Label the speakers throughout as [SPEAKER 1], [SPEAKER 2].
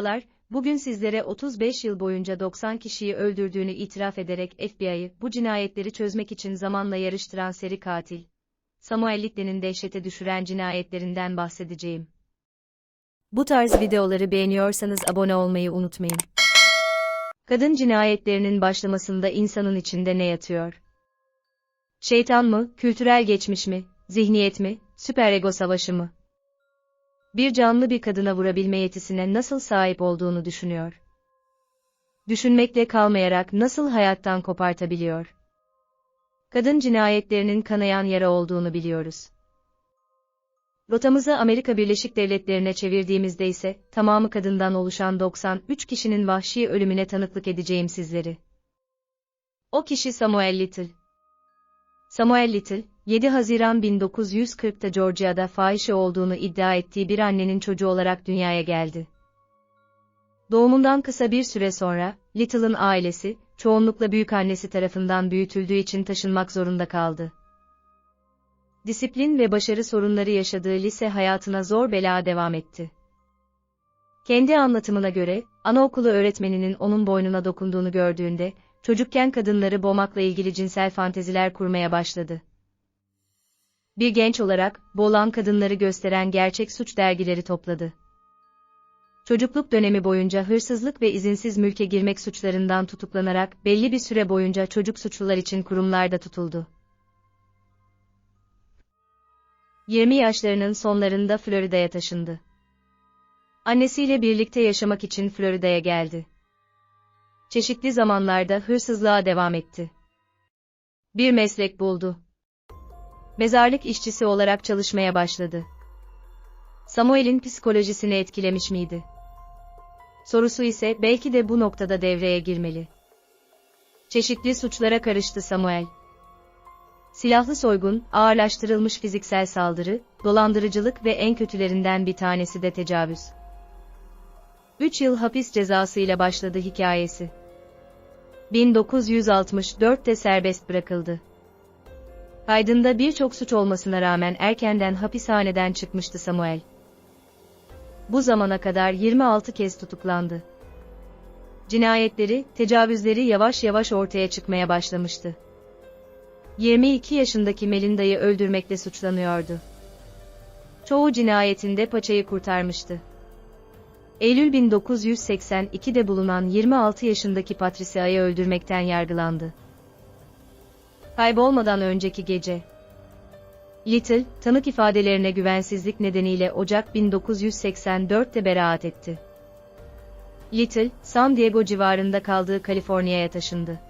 [SPEAKER 1] Merhabalar, bugün sizlere 35 yıl boyunca 90 kişiyi öldürdüğünü itiraf ederek FBI'yı bu cinayetleri çözmek için zamanla yarıştıran seri katil, Samuel Little'nin dehşete düşüren cinayetlerinden bahsedeceğim. Bu tarz videoları beğeniyorsanız abone olmayı unutmayın. Kadın cinayetlerinin başlamasında insanın içinde ne yatıyor? Şeytan mı, kültürel geçmiş mi, zihniyet mi, süperego savaşı mı? Bir canlı bir kadına vurabilme yetisine nasıl sahip olduğunu düşünüyor. Düşünmekle kalmayarak nasıl hayattan kopartabiliyor? Kadın cinayetlerinin kanayan yara olduğunu biliyoruz. Rotamızı Amerika Birleşik Devletleri'ne çevirdiğimizde ise tamamı kadından oluşan 93 kişinin vahşi ölümüne tanıklık edeceğim sizleri. O kişi Samuel Little. Samuel Little, 7 Haziran 1940'ta Georgia'da fahişe olduğunu iddia ettiği bir annenin çocuğu olarak dünyaya geldi. Doğumundan kısa bir süre sonra, Little'ın ailesi, çoğunlukla büyükannesi tarafından büyütüldüğü için taşınmak zorunda kaldı. Disiplin ve başarı sorunları yaşadığı lise hayatına zor bela devam etti. Kendi anlatımına göre, anaokulu öğretmeninin onun boynuna dokunduğunu gördüğünde, çocukken kadınları boğmakla ilgili cinsel fanteziler kurmaya başladı. Bir genç olarak, boğulan kadınları gösteren gerçek suç dergileri topladı. Çocukluk dönemi boyunca hırsızlık ve izinsiz mülke girmek suçlarından tutuklanarak belli bir süre boyunca çocuk suçlular için kurumlarda tutuldu. 20 yaşlarının sonlarında Florida'ya taşındı. Annesiyle birlikte yaşamak için Florida'ya geldi. Çeşitli zamanlarda hırsızlığa devam etti. Bir meslek buldu. Mezarlık işçisi olarak çalışmaya başladı. Samuel'in psikolojisini etkilemiş miydi? Sorusu ise belki de bu noktada devreye girmeli. Çeşitli suçlara karıştı Samuel. Silahlı soygun, ağırlaştırılmış fiziksel saldırı, dolandırıcılık ve en kötülerinden bir tanesi de tecavüz. 3 yıl hapis cezası ile başladı hikayesi. 1964'te serbest bırakıldı. Kaydında birçok suç olmasına rağmen erkenden hapishaneden çıkmıştı Samuel. Bu zamana kadar 26 kez tutuklandı. Cinayetleri, tecavüzleri yavaş yavaş ortaya çıkmaya başlamıştı. 22 yaşındaki Melinda'yı öldürmekle suçlanıyordu. Çoğu cinayetinde paçayı kurtarmıştı. Eylül 1982'de bulunan 26 yaşındaki Patricia'yı öldürmekten yargılandı. Kaybolmadan önceki gece. Little, tanık ifadelerine güvensizlik nedeniyle Ocak 1984'te beraat etti. Little, San Diego civarında kaldığı Kaliforniya'ya taşındı.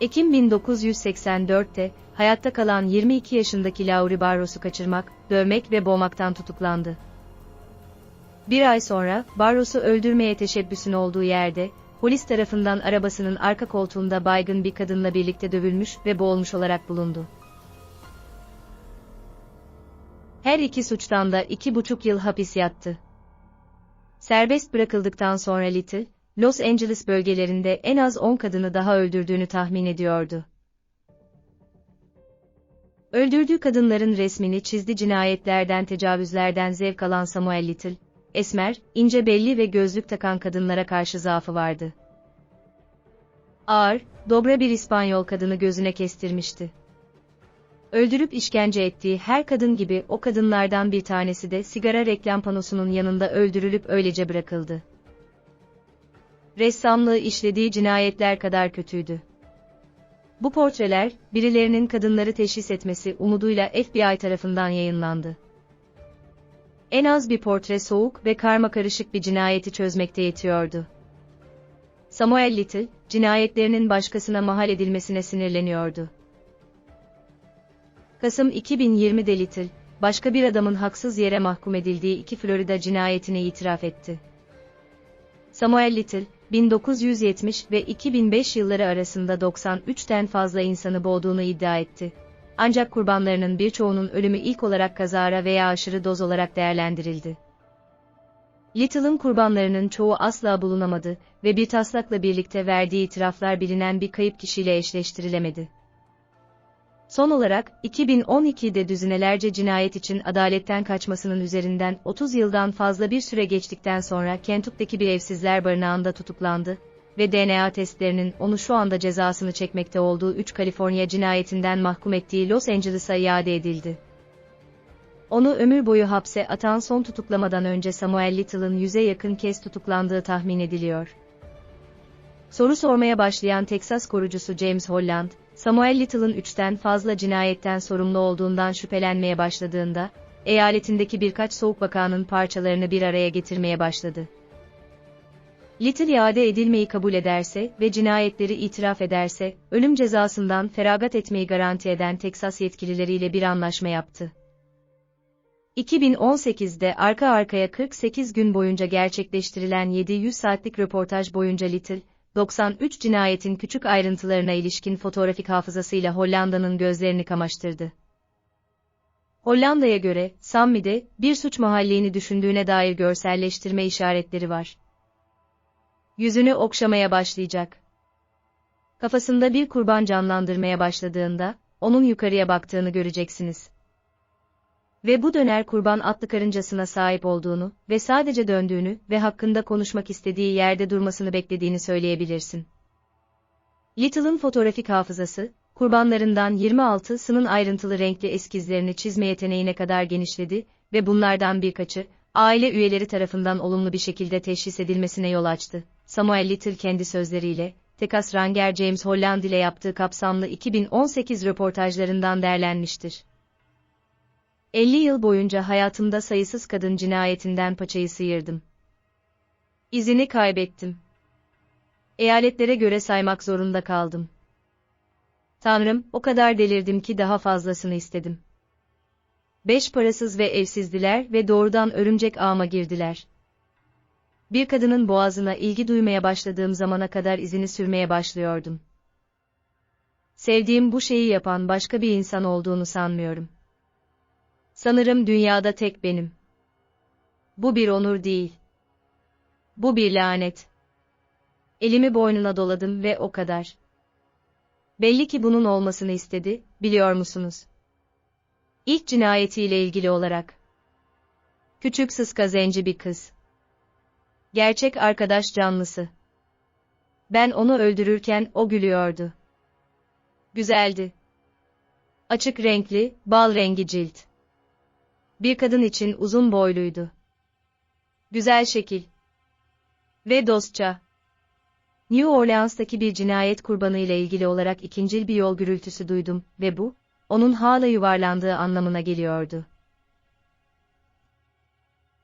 [SPEAKER 1] Ekim 1984'te, hayatta kalan 22 yaşındaki Laurie Barros'u kaçırmak, dövmek ve boğmaktan tutuklandı. Bir ay sonra, Barros'u öldürmeye teşebbüsün olduğu yerde, polis tarafından arabasının arka koltuğunda baygın bir kadınla birlikte dövülmüş ve boğulmuş olarak bulundu. Her iki suçtan da iki buçuk yıl hapis yattı. Serbest bırakıldıktan sonra Little, Los Angeles bölgelerinde en az 10 kadını daha öldürdüğünü tahmin ediyordu. Öldürdüğü kadınların resmini çizdi cinayetlerden tecavüzlerden zevk alan Samuel Little, esmer, ince belli ve gözlük takan kadınlara karşı zaafı vardı. Ağır, dobra bir İspanyol kadını gözüne kestirmişti. Öldürüp işkence ettiği her kadın gibi o kadınlardan bir tanesi de sigara reklam panosunun yanında öldürülüp öylece bırakıldı. Ressamlığı işlediği cinayetler kadar kötüydü. Bu portreler, birilerinin kadınları teşhis etmesi umuduyla FBI tarafından yayınlandı. En az bir portre soğuk ve karma karışık bir cinayeti çözmekte yetiyordu. Samuel Little, cinayetlerinin başkasına mahal edilmesine sinirleniyordu. Kasım 2020'de Little, başka bir adamın haksız yere mahkum edildiği iki Florida cinayetini itiraf etti. Samuel Little, 1970 ve 2005 yılları arasında 93'ten fazla insanı boğduğunu iddia etti. Ancak kurbanlarının birçoğunun ölümü ilk olarak kazara veya aşırı doz olarak değerlendirildi. Little'ın kurbanlarının çoğu asla bulunamadı ve bir taslakla birlikte verdiği itiraflar bilinen bir kayıp kişiyle eşleştirilemedi. Son olarak, 2012'de düzinelerce cinayet için adaletten kaçmasının üzerinden 30 yıldan fazla bir süre geçtikten sonra Kentucky'deki bir evsizler barınağında tutuklandı ve DNA testlerinin onu şu anda cezasını çekmekte olduğu 3 Kaliforniya cinayetinden mahkum ettiği Los Angeles'a iade edildi. Onu ömür boyu hapse atan son tutuklamadan önce Samuel Little'ın yüze yakın kez tutuklandığı tahmin ediliyor. Soru sormaya başlayan Teksas korucusu James Holland, Samuel Little'ın üçten fazla cinayetten sorumlu olduğundan şüphelenmeye başladığında, eyaletindeki birkaç soğuk vakanın parçalarını bir araya getirmeye başladı. Little iade edilmeyi kabul ederse ve cinayetleri itiraf ederse, ölüm cezasından feragat etmeyi garanti eden Teksas yetkilileriyle bir anlaşma yaptı. 2018'de arka arkaya 48 gün boyunca gerçekleştirilen 700 saatlik röportaj boyunca Little, 93 cinayetin küçük ayrıntılarına ilişkin fotoğrafik hafızasıyla Hollanda'nın gözlerini kamaştırdı. Hollanda'ya göre, Sammi'de, bir suç mahalliğini düşündüğüne dair görselleştirme işaretleri var. Yüzünü okşamaya başlayacak. Kafasında bir kurban canlandırmaya başladığında, onun yukarıya baktığını göreceksiniz. Ve bu döner kurban atlı karıncasına sahip olduğunu ve sadece döndüğünü ve hakkında konuşmak istediği yerde durmasını beklediğini söyleyebilirsin. Little'ın fotoğrafik hafızası, kurbanlarından 26'sının ayrıntılı renkli eskizlerini çizme yeteneğine kadar genişledi ve bunlardan birkaçı, aile üyeleri tarafından olumlu bir şekilde teşhis edilmesine yol açtı. Samuel Little kendi sözleriyle, Tekas Ranger James Holland ile yaptığı kapsamlı 2018 röportajlarından derlenmiştir. 50 yıl boyunca hayatımda sayısız kadın cinayetinden paçayı sıyırdım. İzini kaybettim. Eyaletlere göre saymak zorunda kaldım. Tanrım, o kadar delirdim ki daha fazlasını istedim. Beş parasız ve evsizdiler ve doğrudan örümcek ağıma girdiler. Bir kadının boğazına ilgi duymaya başladığım zamana kadar izini sürmeye başlıyordum. Sevdiğim bu şeyi yapan başka bir insan olduğunu sanmıyorum. Sanırım dünyada tek benim. Bu bir onur değil. Bu bir lanet. Elimi boynuna doladım ve o kadar. Belli ki bunun olmasını istedi, biliyor musunuz? İlk cinayetiyle ilgili olarak. Küçük sıska zenci bir kız. Gerçek arkadaş canlısı. Ben onu öldürürken o gülüyordu. Güzeldi. Açık renkli, bal rengi cilt. Bir kadın için uzun boyluydu. Güzel şekil. Ve dostça. New Orleans'taki bir cinayet kurbanı ile ilgili olarak ikincil bir yol gürültüsü duydum ve bu, onun hala yuvarlandığı anlamına geliyordu.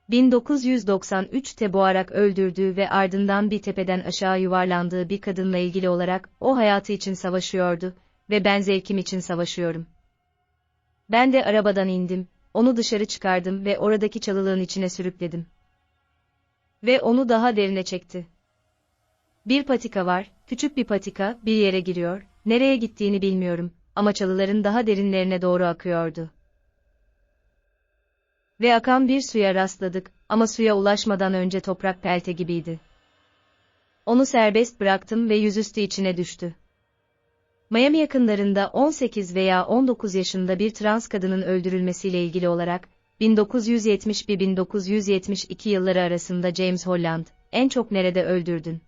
[SPEAKER 1] 1993'te boğarak öldürdüğü ve ardından bir tepeden aşağı yuvarlandığı bir kadınla ilgili olarak o hayatı için savaşıyordu ve ben zevkim için savaşıyorum. Ben de arabadan indim, onu dışarı çıkardım ve oradaki çalılığın içine sürükledim. Ve onu daha derine çekti. Bir patika var, küçük bir patika, bir yere giriyor, nereye gittiğini bilmiyorum ama çalıların daha derinlerine doğru akıyordu. Ve akan bir suya rastladık ama suya ulaşmadan önce toprak pelte gibiydi. Onu serbest bıraktım ve yüzüstü içine düştü. Miami yakınlarında 18 veya 19 yaşında bir trans kadının öldürülmesiyle ilgili olarak, 1971-1972 yılları arasında James Holland, en çok nerede öldürdün?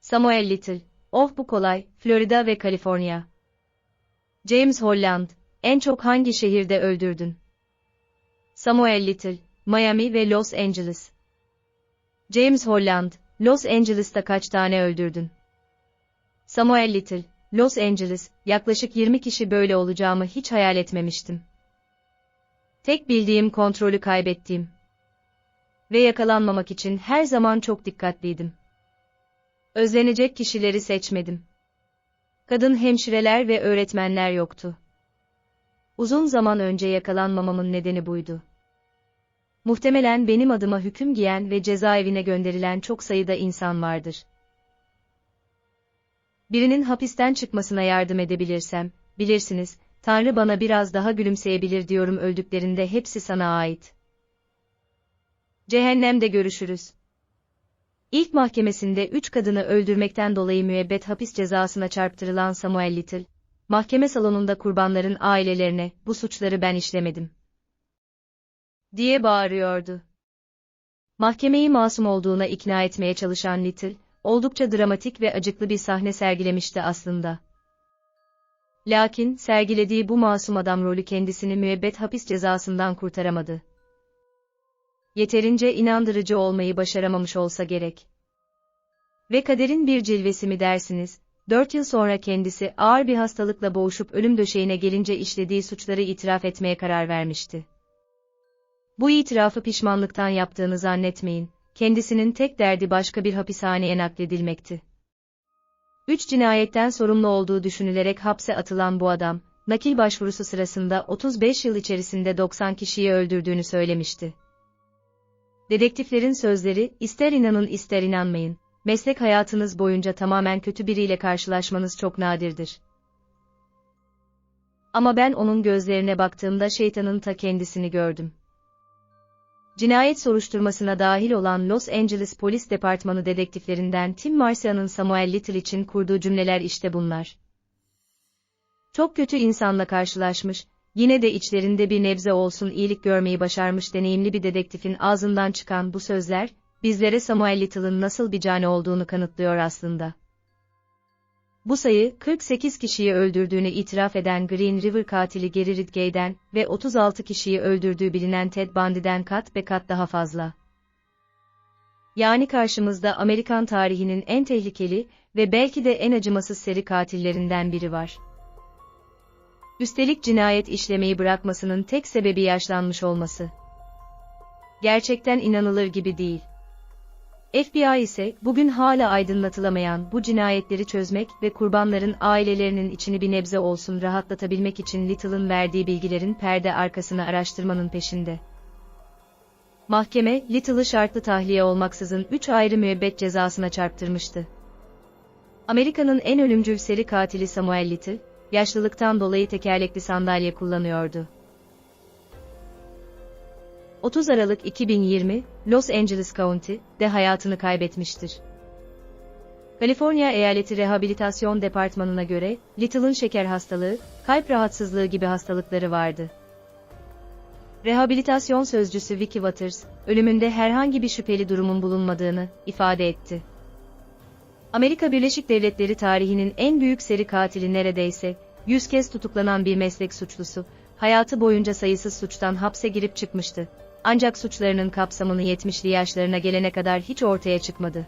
[SPEAKER 1] Samuel Little, oh bu kolay, Florida ve Kaliforniya. James Holland, en çok hangi şehirde öldürdün? Samuel Little, Miami ve Los Angeles. James Holland, Los Angeles'ta kaç tane öldürdün? Samuel Little, Los Angeles, yaklaşık 20 kişi böyle olacağımı hiç hayal etmemiştim. Tek bildiğim kontrolü kaybettiğim. Ve yakalanmamak için her zaman çok dikkatliydim. Özlenecek kişileri seçmedim. Kadın hemşireler ve öğretmenler yoktu. Uzun zaman önce yakalanmamamın nedeni buydu. Muhtemelen benim adıma hüküm giyen ve cezaevine gönderilen çok sayıda insan vardır. Birinin hapisten çıkmasına yardım edebilirsem, bilirsiniz, Tanrı bana biraz daha gülümseyebilir diyorum öldüklerinde hepsi sana ait. Cehennemde görüşürüz. İlk mahkemesinde üç kadını öldürmekten dolayı müebbet hapis cezasına çarptırılan Samuel Little, mahkeme salonunda kurbanların ailelerine, bu suçları ben işlemedim. Diye bağırıyordu. Mahkemeyi masum olduğuna ikna etmeye çalışan Little, oldukça dramatik ve acıklı bir sahne sergilemişti aslında. Lakin, sergilediği bu masum adam rolü kendisini müebbet hapis cezasından kurtaramadı. Yeterince inandırıcı olmayı başaramamış olsa gerek. Ve kaderin bir cilvesi mi dersiniz, dört yıl sonra kendisi ağır bir hastalıkla boğuşup ölüm döşeğine gelince işlediği suçları itiraf etmeye karar vermişti. Bu itirafı pişmanlıktan yaptığını zannetmeyin, kendisinin tek derdi başka bir hapishaneye nakledilmekti. Üç cinayetten sorumlu olduğu düşünülerek hapse atılan bu adam, nakil başvurusu sırasında 35 yıl içerisinde 90 kişiyi öldürdüğünü söylemişti. Dedektiflerin sözleri, ister inanın ister inanmayın, meslek hayatınız boyunca tamamen kötü biriyle karşılaşmanız çok nadirdir. Ama ben onun gözlerine baktığımda şeytanın ta kendisini gördüm. Cinayet soruşturmasına dahil olan Los Angeles Polis Departmanı dedektiflerinden Tim Marcia'nın Samuel Little için kurduğu cümleler işte bunlar. Çok kötü insanla karşılaşmış, yine de içlerinde bir nebze olsun iyilik görmeyi başarmış deneyimli bir dedektifin ağzından çıkan bu sözler, bizlere Samuel Little'ın nasıl bir cani olduğunu kanıtlıyor aslında. Bu sayı, 48 kişiyi öldürdüğünü itiraf eden Green River katili Gary Ridgway'den ve 36 kişiyi öldürdüğü bilinen Ted Bundy'den kat be kat daha fazla. Yani karşımızda Amerikan tarihinin en tehlikeli ve belki de en acımasız seri katillerinden biri var. Üstelik cinayet işlemeyi bırakmasının tek sebebi yaşlanmış olması. Gerçekten inanılır gibi değil. FBI ise bugün hala aydınlatılamayan bu cinayetleri çözmek ve kurbanların ailelerinin içini bir nebze olsun rahatlatabilmek için Little'ın verdiği bilgilerin perde arkasını araştırmanın peşinde. Mahkeme, Little'ı şartlı tahliye olmaksızın 3 ayrı müebbet cezasına çarptırmıştı. Amerika'nın en ölümcül seri katili Samuel Little, yaşlılıktan dolayı tekerlekli sandalye kullanıyordu. 30 Aralık 2020, Los Angeles County, de hayatını kaybetmiştir. Kaliforniya Eyaleti Rehabilitasyon Departmanı'na göre, Little'ın şeker hastalığı, kalp rahatsızlığı gibi hastalıkları vardı. Rehabilitasyon sözcüsü Vicky Waters, ölümünde herhangi bir şüpheli durumun bulunmadığını ifade etti. Amerika Birleşik Devletleri tarihinin en büyük seri katili neredeyse, 100 kez tutuklanan bir meslek suçlusu, hayatı boyunca sayısız suçtan hapse girip çıkmıştı. Ancak suçlarının kapsamını 70'li yaşlarına gelene kadar hiç ortaya çıkmadı.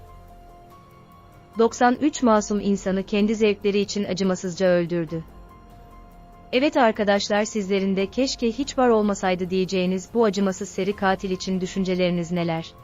[SPEAKER 1] 93 masum insanı kendi zevkleri için acımasızca öldürdü. Evet arkadaşlar sizlerin de keşke hiç var olmasaydı diyeceğiniz bu acımasız seri katil için düşünceleriniz neler?